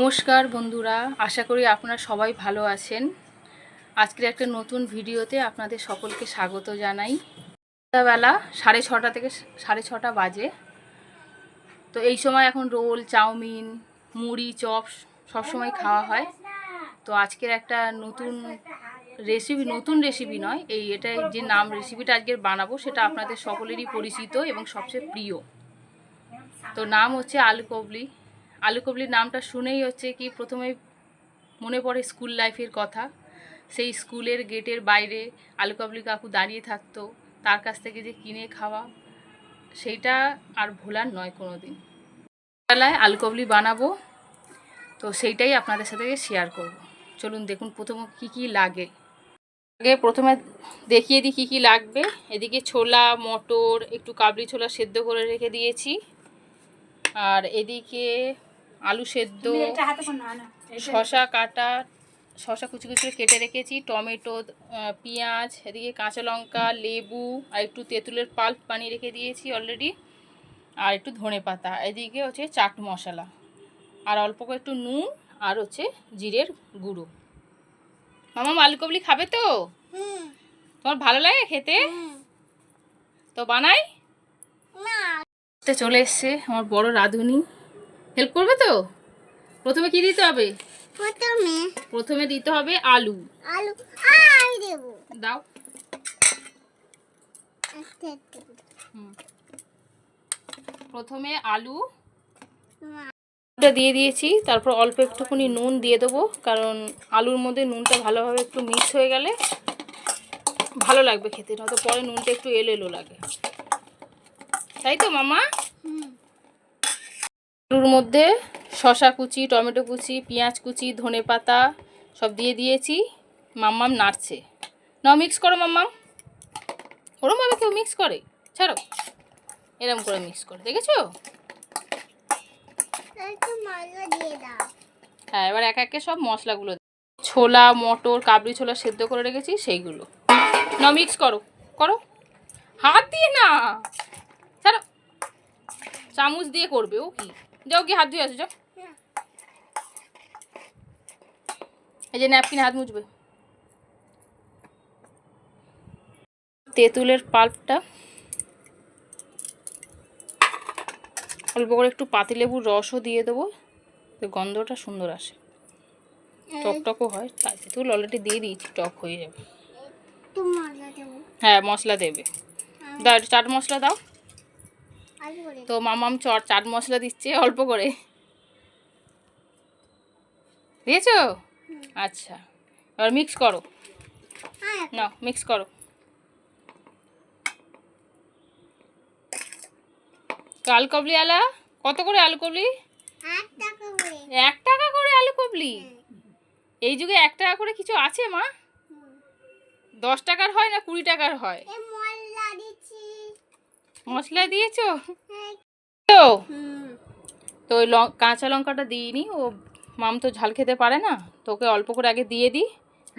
নমস্কার বন্ধুরা, আশা করি আপনারা সবাই ভালো আছেন। আজকের একটা নতুন ভিডিওতে আপনাদের সকলকে স্বাগত জানাই। বেলা সাড়ে ছটা থেকে সাড়ে ছটা বাজে। তো এই সময় এখন রোল, চাউমিন, মুড়ি চপ সবসময় খাওয়া হয়। তো আজকের একটা নতুন রেসিপি নতুন রেসিপি নয়, এই এটা যে নাম রেসিপিটা আজকের বানাবো, সেটা আপনাদের সকলেরই পরিচিত এবং সবচেয়ে প্রিয়। তো নাম হচ্ছে আলু কবলি আলু কবলির নামটা শুনেই হচ্ছে কি প্রথমে মনে পড়ে স্কুল লাইফের কথা। সেই স্কুলের গেটের বাইরে আলু কাবলি কাকু দাঁড়িয়ে থাকতো, তার কাছ থেকে যে কিনে খাওয়া, সেইটা আর ভোলার নয় কোনো দিন বেলায় আলু কাবলি বানাবো, তো সেইটাই আপনাদের সাথে শেয়ার করব। চলুন দেখুন প্রথমে কি কি লাগে। আগে প্রথমে দেখিয়ে দিই কী কী লাগবে। এদিকে ছোলা, মটর, একটু কাবলি ছোলা সেদ্ধ করে রেখে দিয়েছি। আর এদিকে আলু সেদ্ধ শশা কাটা শশা কুচি কুচি কেটে রেখেছি টমেটো পেঁয়াজ এদিকে কাঁচা লঙ্কা লেবু আর একটু তেঁতুলের পাল্প বানিয়ে রেখে দিয়েছি অলরেডি আর একটু ধনে পাতা। এদিকে হচ্ছে চাট মশলা আর অল্প করে একটু নুন আর হচ্ছে জিরের গুঁড়ো। মামা আলুকবলি খাবে তো? তোমার ভালো লাগে খেতে? তো বানাই? চলে এসছে আমার বড় রাঁধুনি। হেল্প করবে তো? প্রথমে কি দিতে হবে? প্রথমে প্রথমে দিতে হবে আলু। আলু। আই দেব। দাও। আস্তে আস্তে হুম। প্রথমে আলু। দিয়ে দিয়েছি। তারপর অল্প একটুখানি নুন দিয়ে দেবো কারণ আলুর মধ্যে নুনটা ভালোভাবে একটু মিক্স হয়ে গেলে ভালো লাগবে খেতে নয়তো পরে নুনটা একটু এলো এলো লাগে। তাই তো মামা? হুম, আলুর মধ্যে শশা কুচি টমেটো কুচি পেঁয়াজ কুচি ধনে পাতা সব দিয়ে দিয়েছি। মাম্মাম নাড়ছে। নাও মিক্স করো মাম্মাম। ওরমভাবে কেউ মিক্স করে? ছাড়ো। এরম করে মিক্স করে। দেখেছ? হ্যাঁ এবার এক একে সব মশলাগুলো ছোলা মটর কাবলি ছোলা সেদ্ধ করে রেখেছি সেইগুলো। না মিক্স করো। করো। হাত দিয়ে না। ছাড়ো। চামচ দিয়ে করবে ও কি? যাও কি হাত ধুয়ে আসো যাও। এই যে ন্যাপকিন হাত মুছবে। তেঁতুলের পাল্পটা। অল্প করে একটু পাতিলেবুর রসও দিয়ে দেবো গন্ধটা সুন্দর আসে। টক টকও হয় তাই তেঁতুল অলরেডি দিয়ে দিয়েছি টক হয়ে যাবে। একটু মশলা দেবো। হ্যাঁ মশলা দেবে। দাও চাট মশলা দাও। তো মামাম চট চাট মশলা দিচ্ছে অল্প করে। দিয়েছ? আচ্ছা এবার মিক্স করো। হ্যাঁ না মিক্স করো। তো আলু কাবলি আলা কত করে। আলু কাবলি এক টাকা করে আলু কাবলি এই যুগে এক টাকা করে কিছু আছে মা? দশ টাকার হয় না কুড়ি টাকার হয়? মশলা দিয়েছ? হ্যাঁ। তো? তো ওই লং- কাঁচা লঙ্কাটা দিইনি ও মাম তো ঝাল খেতে পারে না তোকে অল্প করে আগে দিয়ে দিই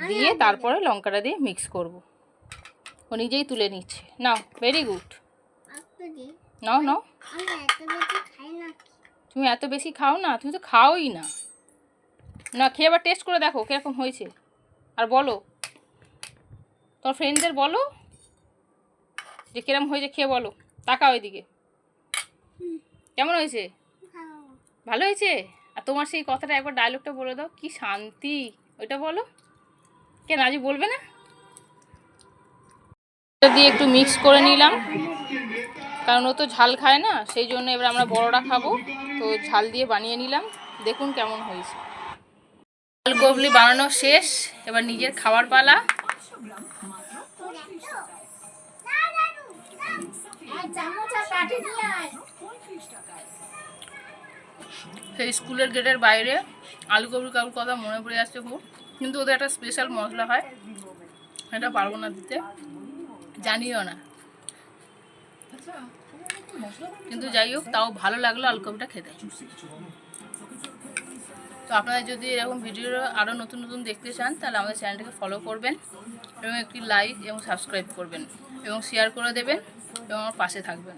দিয়ে তারপরে লঙ্কাটা দিয়ে মিক্স করব। ও নিজেই তুলে নিচ্ছে। নাও ভেরি গুড নাও নাও। তুমি এত বেশি খাও না তুমি তো খাওই না। না খেয়ে আবার টেস্ট করে দেখো কীরকম হয়েছে। আর বলো তোর ফ্রেন্ডদের বলো যে কিরম হয়েছে খেয়ে বলো। তাকাও এদিকে। কেমন হয়েছে? ভালো হয়েছে? আর তোমার সেই কথাটা একবার ডায়লগটা বলে দাও, কি শান্তি। ওইটা বলো। কেন আজ বলবে না? দিয়ে একটু মিক্স করে নিলাম। কারণ ও তো ঝাল খায় না, সেই জন্য এবার আমরা বড়রা খাব। তো ঝাল দিয়ে বানিয়ে নিলাম। দেখুন কেমন হয়েছে। ঝাল কবলি বানানো শেষ। এবার নিজের খাবার পালা। সেই স্কুলের গেটের বাইরে আলু কবি কাকুর কথা মনে পড়ে যাচ্ছে খুব। কিন্তু ওদের একটা স্পেশাল মশলা হয়। এটা পারব না দিতে। জানিও না। কিন্তু যাই হোক, তাও ভালো লাগল আলু আলুকবিটা খেতে। তো আপনারা যদি এরকম ভিডিও আরও নতুন নতুন দেখতে চান, তাহলে আমাদের চ্যানেলটাকে ফলো করবেন এবং একটি লাইক এবং সাবস্ক্রাইব করবেন এবং শেয়ার করে দেবেন এবং আমার পাশে থাকবেন।